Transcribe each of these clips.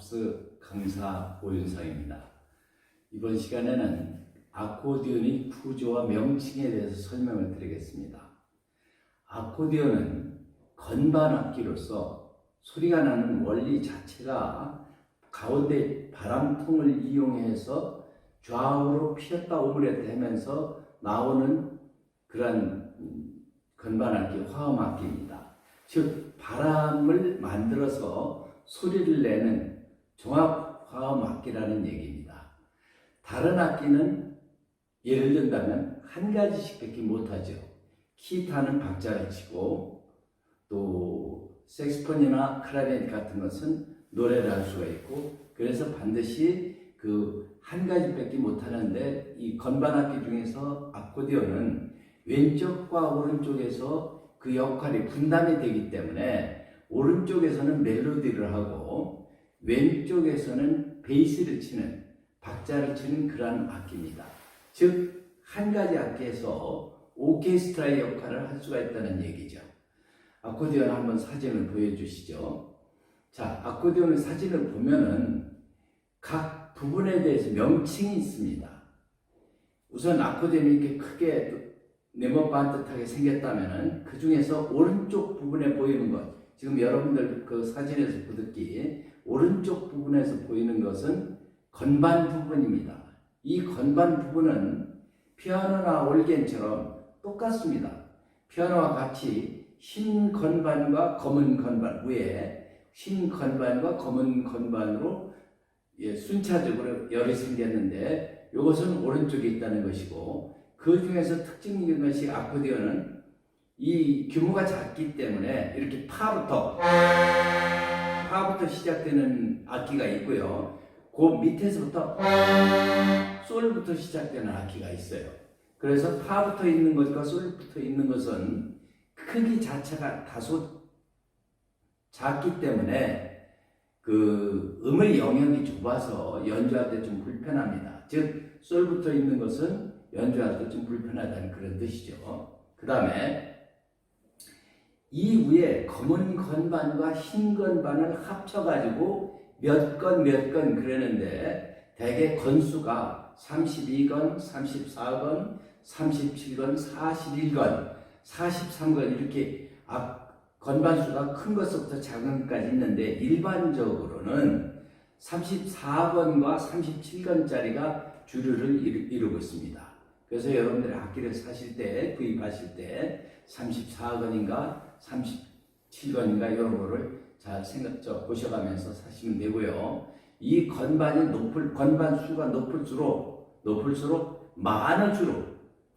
팝스 강사 오윤상입니다. 이번 시간에는 아코디언의 구조와 명칭에 대해서 설명을 드리겠습니다. 아코디언은 건반 악기로서 소리가 나는 원리 자체가 가운데 바람통을 이용해서 좌우로 피었다 오므렸다 하면서 나오는 그런 음, 건반 악기, 화음 악기입니다. 즉 바람을 만들어서 소리를 내는 종합 화음 악기라는 얘기입니다. 다른 악기는 예를 든다면 한 가지씩 밖에 못하죠. 기타는 박자를 치고 또 색스폰이나 클라리넷 같은 것은 노래를 할 수가 있고 그래서 반드시 그 한 가지밖에 못하는데 이 건반 악기 중에서 아코디언은 왼쪽과 오른쪽에서 그 역할이 분담이 되기 때문에 오른쪽에서는 멜로디를 하고 왼쪽에서는 베이스를 치는 박자를 치는 그러한 악기입니다. 즉 한 가지 악기에서 오케스트라의 역할을 할 수가 있다는 얘기죠. 아코디언 한번 사진을 보여주시죠. 자, 아코디언의 사진을 보면은 각 부분에 대해서 명칭이 있습니다. 우선 아코디언이 이렇게 크게 네모 반듯하게 생겼다면은 그 중에서 오른쪽 부분에 보이는 것, 지금 여러분들 그 사진에서 보듯이 오른쪽 부분에서 보이는 것은 건반 부분입니다. 이 건반 부분은 피아노나 올겐처럼 똑같습니다. 피아노와 같이 흰 건반과 검은 건반 위에 흰 건반과 검은 건반으로 예, 순차적으로 열이 생겼는데 이것은 오른쪽에 있다는 것이고 그 중에서 특징적인 것이 아코디언은 이 규모가 작기 때문에 이렇게 파부터 파부터 시작되는 악기가 있고요. 그 밑에서부터 솔부터 시작되는 악기가 있어요. 그래서 파부터 있는 것과 솔부터 있는 것은 크기 자체가 다소 작기 때문에 그 음의 영역이 좁아서 연주할 때 좀 불편합니다. 즉 솔부터 있는 것은 연주할 때 좀 불편하다는 그런 뜻이죠. 그 다음에 이 위에 검은 건반과 흰 건반을 합쳐가지고 몇 건 몇 건 그러는데 대개 건수가 32건, 34건, 37건, 41건, 43건 이렇게 앞 건반 수가 큰 것부터 작은 것까지 있는데 일반적으로는 34건과 37건짜리가 주류를 이루고 있습니다. 그래서 여러분들이 악기를 사실 때 구입하실 때 34건인가 37건인가 이런 거를 잘 생각 저 보셔가면서 사시면 되고요. 이 건반이 높을 건반 수가 높을수록 높을수록 많은 수로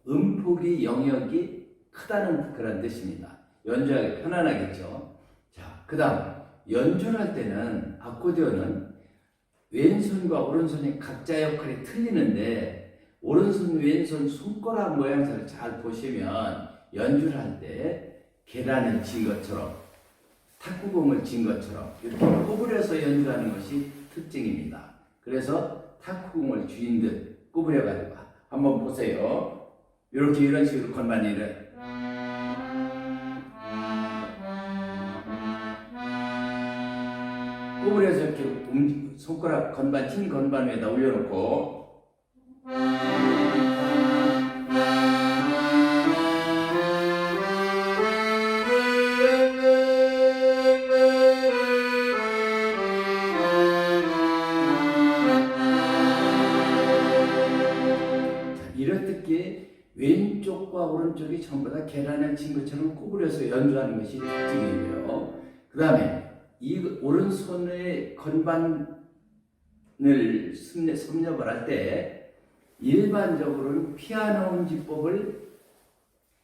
음폭이 영역이 크다는 그런 뜻입니다. 연주하기 편안하겠죠. 자, 그다음 연주를 할 때는 아코디언은 왼손과 오른손이 각자 역할이 틀리는데 오른손 왼손 손가락 모양새를 잘 보시면 연주를 할때 계단을 친 것처럼 탁구공을 친 것처럼 이렇게 구부려서 연주하는 것이 특징입니다. 그래서 탁구공을 쥐인 듯 구부려가지고 한번 보세요. 이렇게 이런 식으로 건반이를 구부려서 이렇게 움- 손가락 건반 흰 건반 위에다 올려놓고 전부 다 계란을 친 것처럼 구부려서 연주하는 것이 특징이고요. 그 다음에 이 오른손의 건반을 섭렵- 섭렵을 할 때 일반적으로는 피아노 음지법을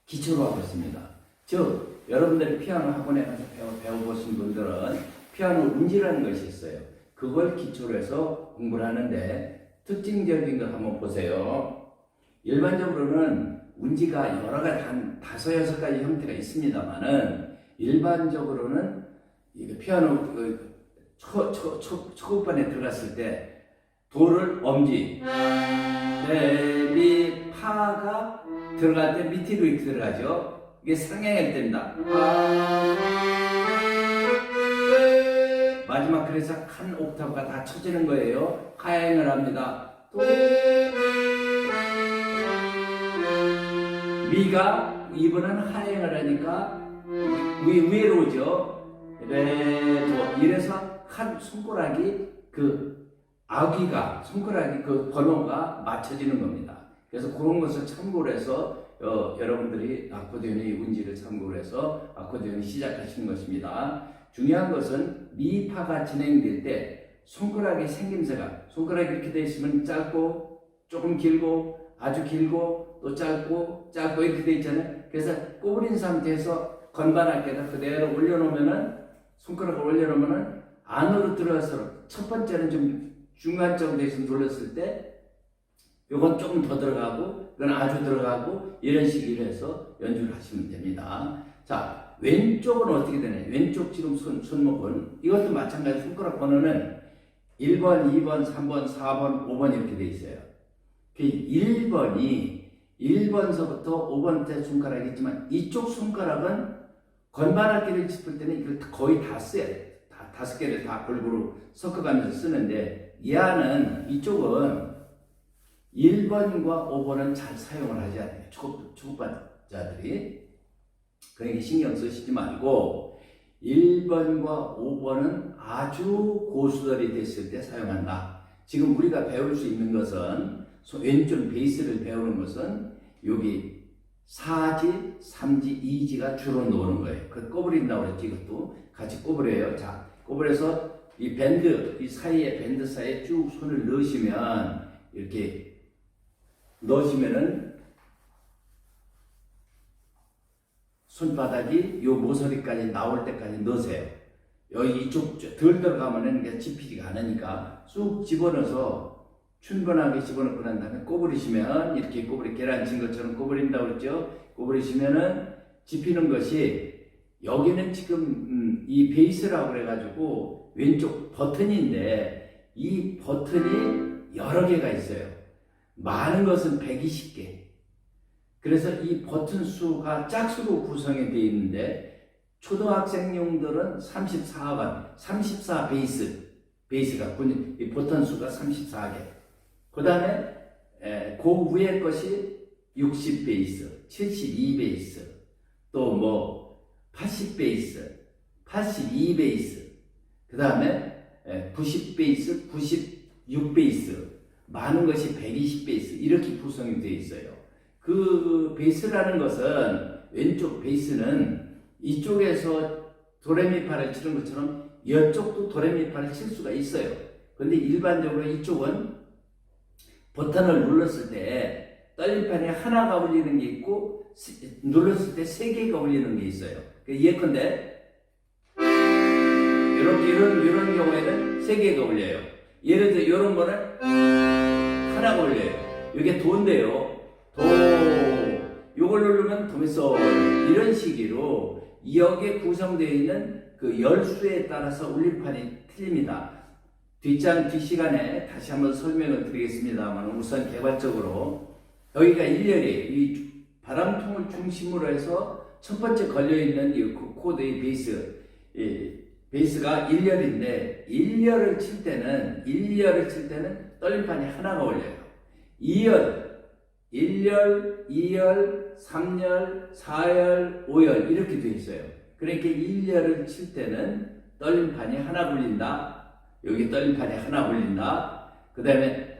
기초로 하고 있습니다. 즉 여러분들이 피아노 학원에 가서 배워, 배워보신 분들은 피아노 음지라는 것이 있어요. 그걸 기초로 해서 공부를 하는데 특징적인 거 한번 보세요. 일반적으로는 운지가 여러 가지 한 다섯 여섯 가지 형태가 있습니다만은 일반적으로는 이게 피아노 그 초, 초, 초, 초급반에 들어갔을 때 도를 엄지 레미 파가 들어갈 때 밑으로 이렇게 들어가죠. 이게 상향일 때입니다. 아, 그래서 한 옥타브가 다 쳐지는 거예요. 하행을 합니다. 또 미가 이번은 하행을 하니까 위, 위로 오죠. 레도 이래서 한 손가락이 그 아기가 손가락이 그 번호가 맞춰지는 겁니다. 그래서 그런 것을 참고로 해서 어, 여러분들이 아코디언의 운지를 참고로 해서 아코디언을 시작하시는 것입니다. 중요한 것은 미파가 진행될 때 손가락의 생김새가 손가락이 이렇게 되어 있으면 짧고 조금 길고 아주 길고 또 짧고 짧고 이렇게 되어 있잖아요. 그래서 꼬부린 상태에서 건반악기에다 그대로 올려놓으면은 손가락을 올려놓으면은 안으로 들어가서 첫 번째는 좀 중간 정도에서 눌렀을 때 요건 조금 더 들어가고 이건 아주 들어가고 이런 식으로 해서 연주를 하시면 됩니다. 자 왼쪽은 어떻게 되나요? 왼쪽 지금 손, 손목은 이것도 마찬가지 손가락 번호는 1번, 2번, 3번, 4번, 5번 이렇게 돼 있어요. 그 1번이 1번서부터 5번 때 손가락이 있지만 이쪽 손가락은 건반악기를 짚을 때는 이걸 거의 다 써야 돼요. 다, 다섯 개를 다 골고루 섞어가면서 쓰는데 이 안은 이쪽은 1번과 5번은 잘 사용을 하지 않아요. 초급, 초급자들이. 그러니까 신경 쓰시지 말고 1번과 5번은 아주 고수들이 됐을 때 사용한다. 지금 우리가 배울 수 있는 것은 소- 왼쪽 베이스를 배우는 것은 여기 4지, 3지, 2지가 주로 나오는 거예요. 그 꼬부린다고 그랬지 이것도 같이 꼬부려요. 자, 꼬부려서 이 밴드, 이 사이에 밴드 사이에 쭉 손을 넣으시면 이렇게 넣으시면은 손바닥이 요 모서리까지 나올 때까지 넣으세요. 여기 이쪽 덜 들어가면은 이게 집히지가 않으니까 쑥 집어넣어서 충분하게 집어넣고 난 다음에 꼬부리시면 이렇게 꼬부리 계란 친 것처럼 꼬부린다고 그랬죠. 꼬부리시면은 집히는 것이 여기는 지금 음, 이 베이스라고 그래가지고 왼쪽 버튼인데 이 버튼이 여러 개가 있어요. 많은 것은 120개. 그래서 이 버튼 수가 짝수로 구성이 되어 있는데 초등학생용들은 34번, 34 베이스, 베이스가 군- 이 버튼 수가 34개. 그 다음에 그 위에 것이 60 베이스, 72 베이스, 또 뭐 80 베이스, 82 베이스, 그 다음에 90 베이스, 96 베이스, 많은 것이 120 베이스 이렇게 구성이 되어 있어요. 그 베이스라는 것은 왼쪽 베이스는 이쪽에서 도레미파를 치는 것처럼 이쪽도 도레미파를 칠 수가 있어요. 근데 일반적으로 이쪽은 버튼을 눌렀을 때 떨림판에 하나가 울리는 게 있고 세- 눌렀을 때 세 개가 울리는 게 있어요. 그 예컨대 이렇게 이런 이런 경우에는 세 개가 울려요. 예를 들어 이런 거는 하나가 울려요. 이게 도인데요. 도 요걸 누르면 도미솔 이런 식으로 여기에 구성되어 있는 그 열수에 따라서 울림판이 틀립니다. 뒷장 뒷시간에 다시 한번 설명을 드리겠습니다만 우선 개괄적으로 여기가 1열이에요. 이 바람통을 중심으로 해서 첫 번째 걸려있는 이 코드의 베이스 이 베이스가 1열인데 1열을 칠 때는 1열을 칠 때는 떨림판이 하나가 올려요. 2열 1열, 2열, 3열, 4열, 5열 이렇게 되어 있어요. 그러니까 1열을 칠 때는 떨림판이 하나 굴린다. 여기 떨림판이 하나 굴린다. 그 다음에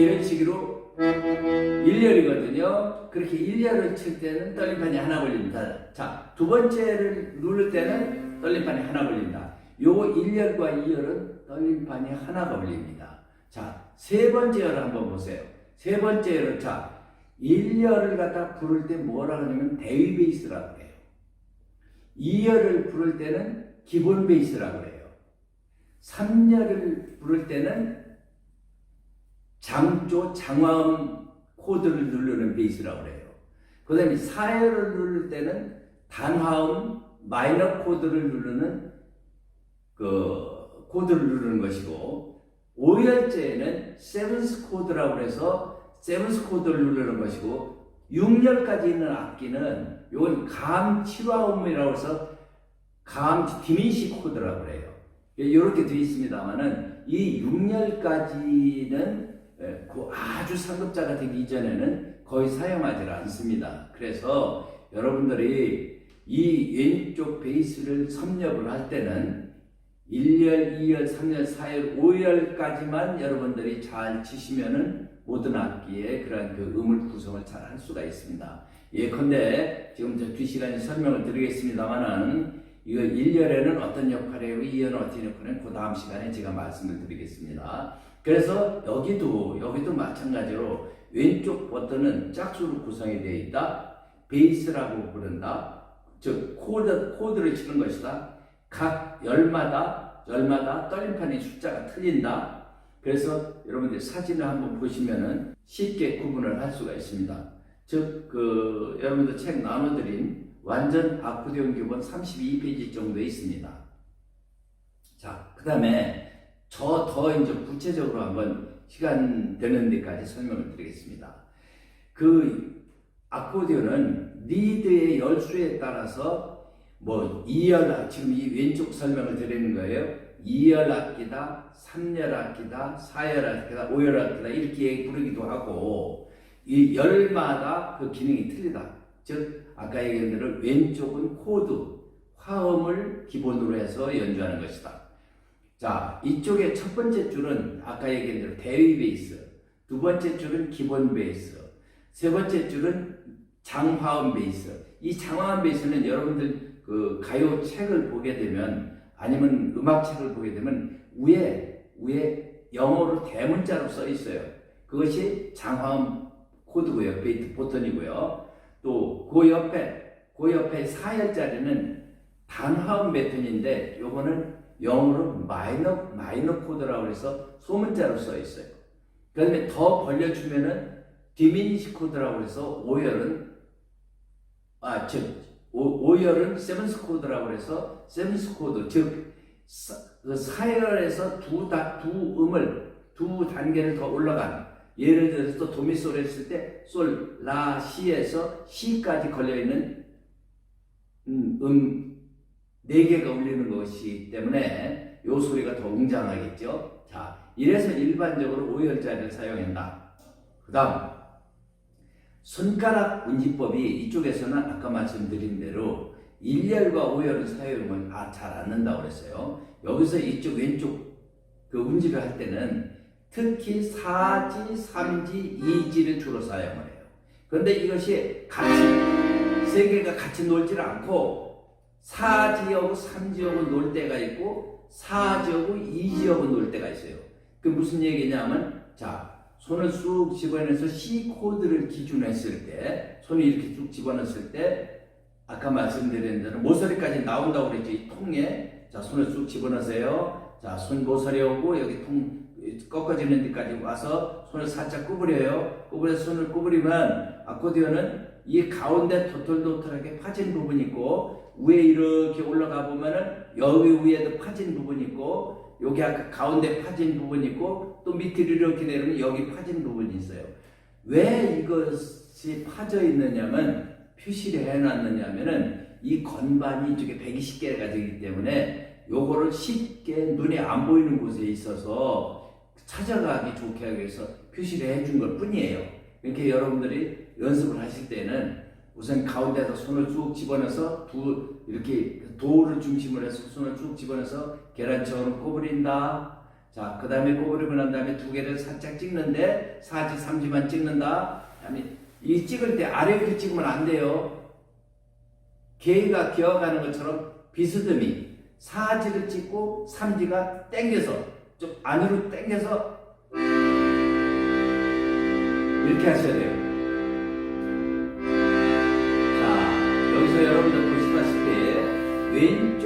이런 식으로 1열이거든요. 그렇게 1열을 칠 때는 떨림판이 하나 걸립니다. 자, 두 번째를 누를 때는 떨림판이 하나 걸린다. 요거 1열과 2열은 떨림판이 하나가 걸립니다. 자, 세 번째 열을 한번 보세요. 세 번째 열은 자, 1열을 갖다 부를 때 뭐라 그러냐면 대위 베이스라고 해요. 2열을 부를 때는 기본 베이스라고 해요. 3열을 부를 때는 장조 장화음 코드를 누르는 베이스라고 해요. 그 다음에 4열을 누를 때는 단화음 마이너 코드를 누르는 그 코드를 누르는 것이고 5열째에는 세븐스 코드라고 해서 세븐스 코드를 누르는 것이고 6열까지 있는 악기는 이건 감 7화음이라고 해서 감 디민시 코드라고 그래요. 이렇게 되어 있습니다만은 이 6열까지는 그 아주 상급자가 되기 이전에는 거의 사용하지 않습니다. 그래서 여러분들이 이 왼쪽 베이스를 섭렵을 할 때는 1열, 2열, 3열, 4열, 5열까지만 여러분들이 잘 치시면은 모든 악기에 그러한 그 음을 구성을 잘 할 수가 있습니다. 예컨대 지금 저두 시간에 설명을 드리겠습니다만은 이거 1열에는 어떤 역할이에요, 2열은 어떤 역할이에요, 그 다음 시간에 제가 말씀을 드리겠습니다. 그래서 여기도 여기도 마찬가지로 왼쪽 버튼은 짝수로 구성이 되어 있다. 베이스라고 부른다. 즉 코드 코드를 치는 것이다. 각 열마다 열마다 떨림판의 숫자가 틀린다. 그래서 여러분들 사진을 한번 보시면은 쉽게 구분을 할 수가 있습니다. 즉 그 여러분들 책 나눠드린 완전 아코디온 기본 32페이지 정도에 있습니다. 자, 그 다음에 저 더 이제 구체적으로 한번 시간 되는 데까지 설명을 드리겠습니다. 그 아코디온은 리드의 열수에 따라서 뭐 2열 지금 이 왼쪽 설명을 드리는 거예요. 2열 악기다, 3열 악기다, 4열 악기다, 5열 악기다 이렇게 부르기도 하고 이 열마다 그 기능이 틀리다. 즉 아까 얘기한 대로 왼쪽은 코드, 화음을 기본으로 해서 연주하는 것이다. 자, 이쪽에 첫 번째 줄은 아까 얘기한 대로 대위 베이스, 두 번째 줄은 기본 베이스, 세 번째 줄은 장화음 베이스. 이 장화음 베이스는 여러분들 그 가요 책을 보게 되면 아니면 음악 책을 보게 되면 위에 위에 영어로 대문자로 써 있어요. 그것이 장화음 코드고요. 베이트 버튼이고요. 또 그 옆에 그 옆에 4열짜리는 단화음 패턴인데 요거는 영어로 마이너 마이너 코드라고 해서 소문자로 써 있어요. 그다음에 더 벌려주면은 디미니시 코드라고 해서 5열은 아, 즉 5열은 세븐스 코드라고 해서 세븐스 코드 즉그 4열에서 두, 다, 두 음을 두 단계를 더 올라간 예를 들어서 도미솔 했을 때 솔, 라, 시에서 시까지 걸려있는 음, 음, 네 개가 울리는 것이기 때문에 요 소리가 더 웅장하겠죠. 자, 이래서 일반적으로 5열짜리를 사용한다. 그 다음, 손가락 운지법이 이쪽에서는 아까 말씀드린 대로 1열과 5열을 사용을 아, 잘 않는다고 그랬어요. 여기서 이쪽 왼쪽 그 운지를 할 때는 특히 4지, 3지, 2지를 주로 사용을 해요. 그런데 이것이 같이 세 개가 같이 놀지를 않고 4지하고 3지하고 놀 때가 있고 4지하고 2지하고 놀 때가 있어요. 그 무슨 얘기냐면 자 손을 쑥 집어내서 C 코드를 기준으로 했을 때 손을 이렇게 쭉 집어넣었을 때 아까 말씀드린 대로 모서리까지 나온다고 그랬죠. 이 통에 자 손을 쑥 집어넣으세요. 자 손 모서리 오고 여기 통 꺾어지는 데까지 와서 손을 살짝 구부려요. 구부려서 손을 구부리면 아코디언은 이 가운데 도톨도톨하게 파진 부분이 있고 위에 이렇게 올라가 보면은 여기 위에도 파진 부분이 있고 여기 아까 가운데 파진 부분이 있고 또 밑으로 이렇게 내려면 여기 파진 부분이 있어요. 왜 이것이 파져 있느냐면 표시를 해놨느냐면은 이 건반이 이쪽에 120개가 되기 때문에 요거를 쉽게 눈에 안 보이는 곳에 있어서 찾아가기 좋게 하기 위해서 표시를 해준 것 뿐이에요. 이렇게 여러분들이 연습을 하실 때는 우선 가운데서 손을 쭉 집어넣어서 두 이렇게 도를 중심으로 해서 손을 쭉 집어넣어서 계란처럼 꼬부린다. 자, 그 다음에 꼬부리고 난 다음에 두 개를 살짝 찍는데 사지 삼지만 찍는다. 다음에 이 찍을 때 아래 위로 찍으면 안 돼요. 개가 기어가는 것처럼 비스듬히 사지를 찍고 삼지가 땡겨서 좀 안으로 당겨서 이렇게 하셔야 돼요. 자, 여기서 여러분들 보시다시피 왼쪽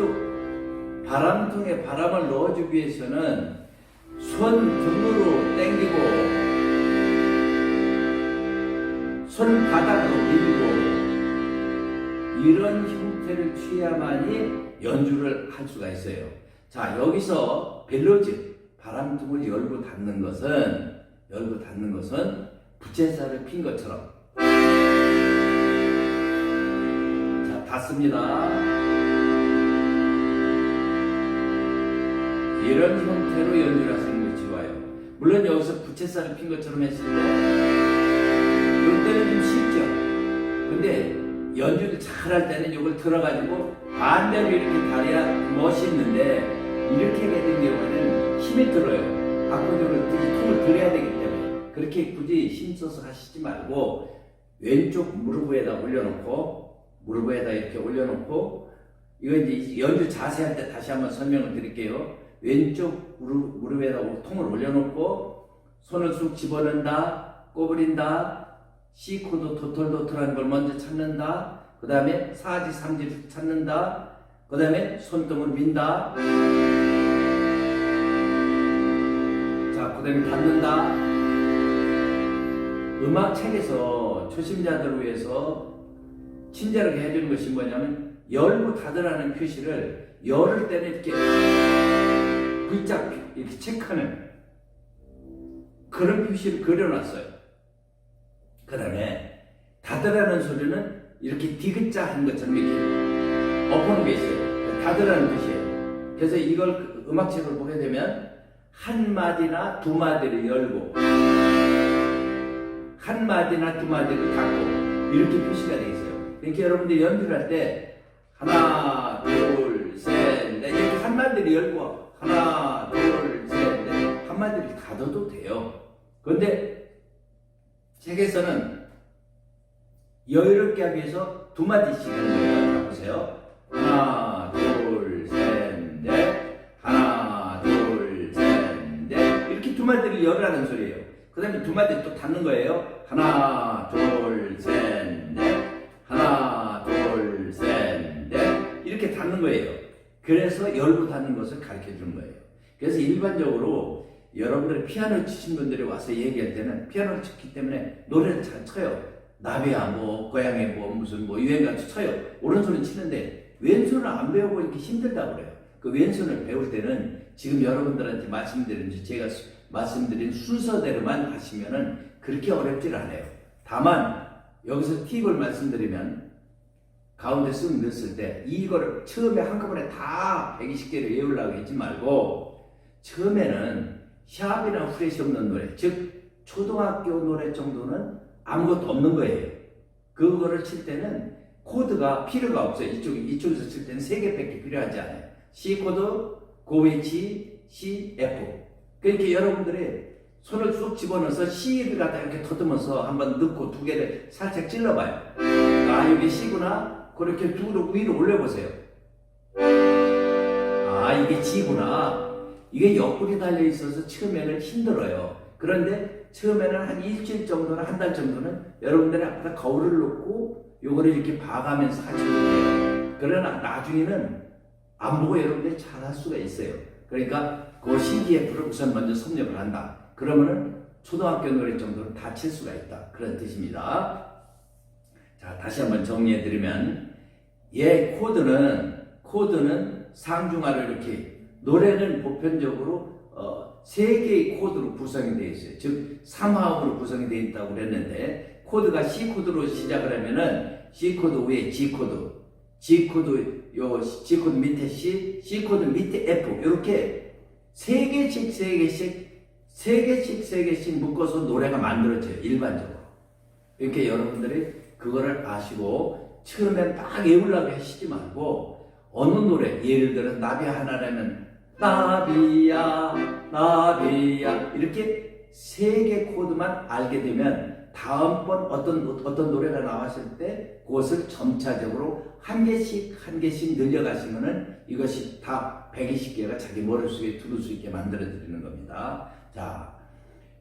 바람통에 바람을 넣어주기 위해서는 손 등으로 당기고 손바닥으로 밀고 이런 형태를 취해야만이 연주를 할 수가 있어요. 자, 여기서 벨로즈 바람통을 열고 닫는 것은 열고 닫는 것은 부채살을 핀 것처럼 자 닫습니다 이런 형태로 연주를 하시는 것이 좋아요. 물론 여기서 부채살을 핀 것처럼 했을 때 이때는 좀 쉽죠. 근데 연주를 잘 할 때는 이걸 들어가지고 반대로 이렇게 다려야 멋있는데 이렇게 된 경우에는 힘이 들어요. 굳이 톤을 들여야 되기 때문에 그렇게 굳이 힘써서 하시지 말고 왼쪽 무릎 위에다 올려놓고 무릎 위에다 이렇게 올려놓고 이거 이제 연주 자세할 때 다시 한번 설명을 드릴게요. 왼쪽 무릎, 무릎에다 통을 올려놓고 손을 쑥 집어넣는다, 꼬부린다, C 코드 도털도털한 걸 먼저 찾는다. 그 다음에 사지 삼지 찾는다. 그 다음에 손등을 민다. 그 다음에 닫는다. 음악 책에서 초심자들을 위해서 친절하게 해주는 것이 뭐냐면 열고 닫으라는 표시를 열을 때는 이렇게 글자 이렇게 체크하는 그런 표시를 그려놨어요. 그 다음에 닫으라는 소리는 이렇게 디귿자 한 것처럼 이렇게 엎어놓은 게 있어요. 닫으라는 뜻이에요. 그래서 이걸 그 음악책을 보게 되면 한 마디나 두 마디를 열고 한 마디나 두 마디를 닫고 이렇게 표시가 되어 있어요. 그러니까 여러분들 연주를 할 때 하나, 둘, 셋, 넷 이렇게 한 마디를 열고 하나, 둘, 셋, 넷한 마디를 닫아도 돼요. 그런데 책에서는 여유롭게 하기 위해서 두 마디씩 하는 보세요. 하나, 두 마디를 열으라는 소리예요. 그 다음에 두 마디 또 닫는 거예요. 하나, 둘, 셋, 넷. 하나, 둘, 셋, 넷. 이렇게 닫는 거예요. 그래서 열고 닫는 것을 가르쳐 주는 거예요. 그래서 일반적으로 여러분들이 피아노 치신 분들이 와서 얘기할 때는 피아노를 쳤기 때문에 노래를 잘 쳐요. 나비야 뭐 고양이 뭐 무슨 뭐 유행같이 쳐요. 오른손은 치는데 왼손을 안 배우고 이렇게 힘들다고 그래요. 그 왼손을 배울 때는 지금 여러분들한테 말씀드린 제가 수- 말씀드린 순서대로만 하시면은 그렇게 어렵질 않아요. 다만 여기서 팁을 말씀드리면 가운데 쓱 넣었을 때 이거를 처음에 한꺼번에 다 120개를 외우려고 했지 말고 처음에는 샵이나 후렛이 없는 노래 즉 초등학교 노래 정도는 아무것도 없는 거예요. 그거를 칠 때는 코드가 필요가 없어요. 이쪽, 이쪽에서 칠 때는 세 개밖에 필요하지 않아요. C 코드, 고위치, C, F. 그러니까 여러분들이 손을 쑥 집어넣어서 C를 갖다 이렇게 더듬어서 한번 넣고 두 개를 살짝 찔러봐요. 아, 여기 C구나. 그렇게 두 위로 올려보세요. 아, 이게 G구나. 이게 옆구리 달려 있어서 처음에는 힘들어요. 그런데 처음에는 한 일주일 정도나 한 달 정도는 여러분들이 앞에다 거울을 놓고 요거를 이렇게 봐가면서 하셔도 돼요. 그러나 나중에는 안 보고 여러분들이 잘할 수가 있어요. 그러니까 그 CDF를 우선 먼저 섭렵을 한다. 그러면은 초등학교 노래 정도는 다 칠 수가 있다. 그런 뜻입니다. 자, 다시 한번 정리해 드리면 얘 코드는 코드는 상중하를 이렇게 노래는 보편적으로 어, 세 개의 코드로 구성이 되어 있어요. 즉 3화음으로 구성이 되어 있다고 그랬는데 코드가 C 코드로 시작을 하면은 C 코드 위에 G 코드, G 코드 요 G 코드 밑에 C, C 코드 밑에 F 이렇게 세 개씩 세 개씩 세 개씩 세 개씩 묶어서 노래가 만들어져요. 일반적으로. 이렇게 여러분들이 그거를 아시고 처음엔 딱 외우려고 하시지 말고 어느 노래 예를 들어 나비 하나라면 나비야 나비야 이렇게 세 개 코드만 알게 되면 다음번 어떤 어떤 노래가 나왔을 때 그것을 점차적으로 한 개씩 한 개씩 늘려가시면은 이것이 다 120개가 자기 머릿속에 들을 수 있게 만들어 드리는 겁니다. 자,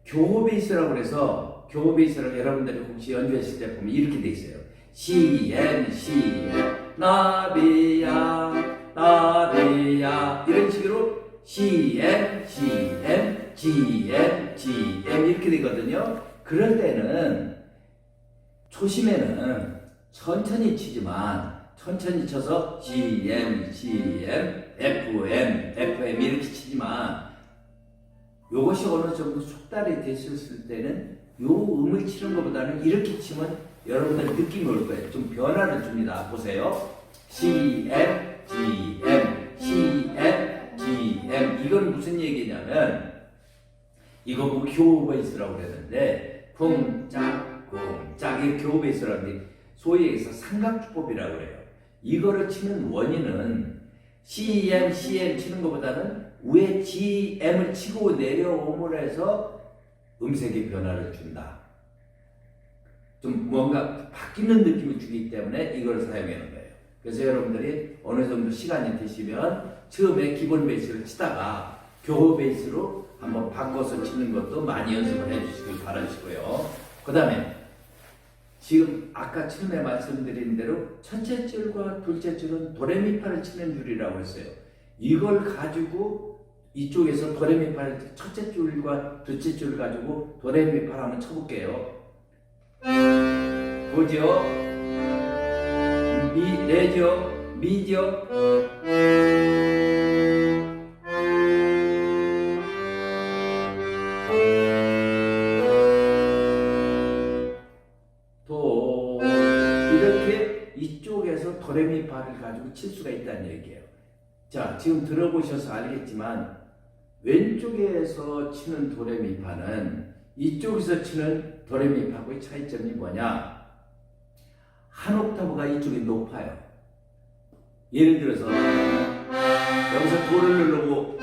교호 베이스라고 그래서 교호 베이스를 여러분들이 혹시 연주했을 때 보면 이렇게 돼 있어요. C 나비야 나비야 이런 식으로 G M G M 이렇게 되거든요. 그럴 때는 초심에는 천천히 치지만 천천히 쳐서 G M G M F M F M 이렇게 치지만 요것이 어느 정도 숙달이 됐을 때는 요 음을 치는 것보다는 이렇게 치면 여러분들 느낌이 올 거예요. 좀 변화를 줍니다. 보세요. C, M, G, M, C, M, G, M. 이건 무슨 뭐냐면 이거 뭐 교우 베이스라고 그랬는데 쿵짝 쿵짝 이 교우 베이스라고 하는데 소위 얘기해서 삼각주법이라고 그래요. 이거를 치는 원인은 CM, CM 치는 것보다는 위에 GM을 치고 내려옴으로 해서 음색의 변화를 준다. 좀 뭔가 바뀌는 느낌을 주기 때문에 이걸 사용하는 거예요. 그래서 여러분들이 어느 정도 시간이 되시면 처음에 기본 베이스를 치다가 교호 베이스로 한번 바꿔서 치는 것도 많이 연습을 해주시길 바라시고요. 그 다음에 지금 아까 처음에 말씀드린 대로 첫째 줄과 둘째 줄은 도레미파를 치는 줄이라고 했어요. 이걸 가지고 이쪽에서 도레미파를 첫째 줄과 둘째 줄 가지고 도레미파를 한번 쳐볼게요. 보죠. 미, 레죠. 미죠. 도레미 파를 가지고 칠 수가 있다는 얘기예요. 자, 지금 들어보셔서 알겠지만 왼쪽에서 치는 도레미 파는 이쪽에서 치는 도레미파고의 차이점이 뭐냐? 한 옥타브가 이쪽이 높아요. 예를 들어서 여기서 도를 누르고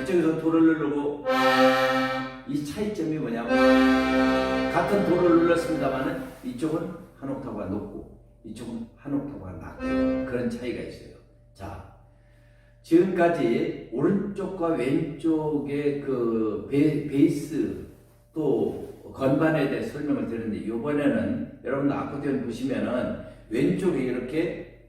이쪽에서 도를 누르고 이 차이점이 뭐냐면 같은 도를 눌렀습니다만은 이쪽은 한 옥타브가 높고 이쪽은 한 옥타브가 낮고 그런 차이가 있어요. 자, 지금까지 오른쪽과 왼쪽의 그 베, 베이스 또 건반에 대해 설명을 드렸는데 이번에는 여러분들 아코디언 보시면은 왼쪽에 이렇게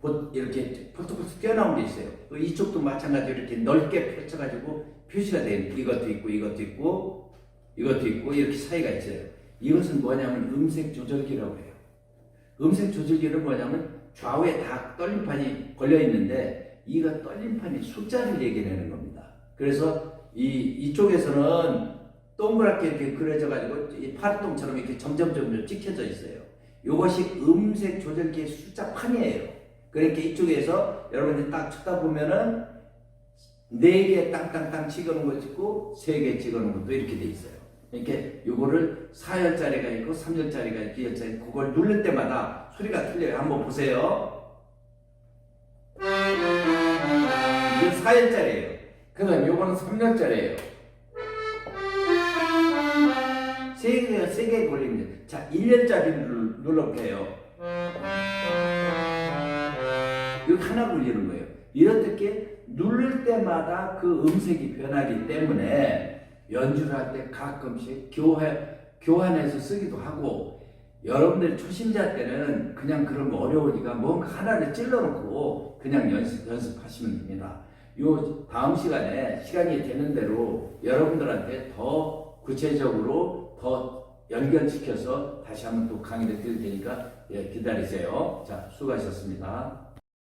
보- 이렇게 포트포트 뛰어나온 게 있어요. 또 이쪽도 마찬가지로 이렇게 넓게 펼쳐가지고 표시가 된 이것도 있고 이것도 있고 이것도 있고 이렇게 차이가 있어요. 이것은 뭐냐면 음색 조절기라고 해요. 음색 조절기는 뭐냐면 좌우에 다 떨림판이 걸려 있는데 이가 떨림판이 숫자를 얘기하는 겁니다. 그래서 이 이쪽에서는 동그랗게 이렇게 그려져 가지고 이 파리똥처럼 이렇게 점점점 찍혀져 있어요. 이것이 음색 조절기의 숫자판이에요. 그러니까 이쪽에서 여러분들이 딱 쳐다 보면은 네 개 땅땅땅 찍어놓은 거 있고 세 개 찍어놓은 것도 이렇게 돼 있어요. 이렇게 요거를 4열짜리가 있고 3열짜리가 있고 2열짜리 그걸 누를 때마다 소리가 틀려요. 한번 보세요. 이게 4열짜리예요. 그 다음 요거는 3열짜리예요. 세 개가 세개 걸립니다. 자, 1년짜리를 눌러볼게요. 이거 하나 걸리는 거예요. 이렇게 누를 때마다 그 음색이 변하기 때문에 연주를 할 때 가끔씩 교환, 교환해서 쓰기도 하고 여러분들 초심자 때는 그냥 그런 거 어려우니까 뭔가 하나를 찔러놓고 그냥 연습, 연습하시면 됩니다. 요 다음 시간에 시간이 되는 대로 여러분들한테 더 구체적으로 더 연결시켜서 다시 한번 또 강의를 드릴 테니까 예, 기다리세요. 자, 수고하셨습니다.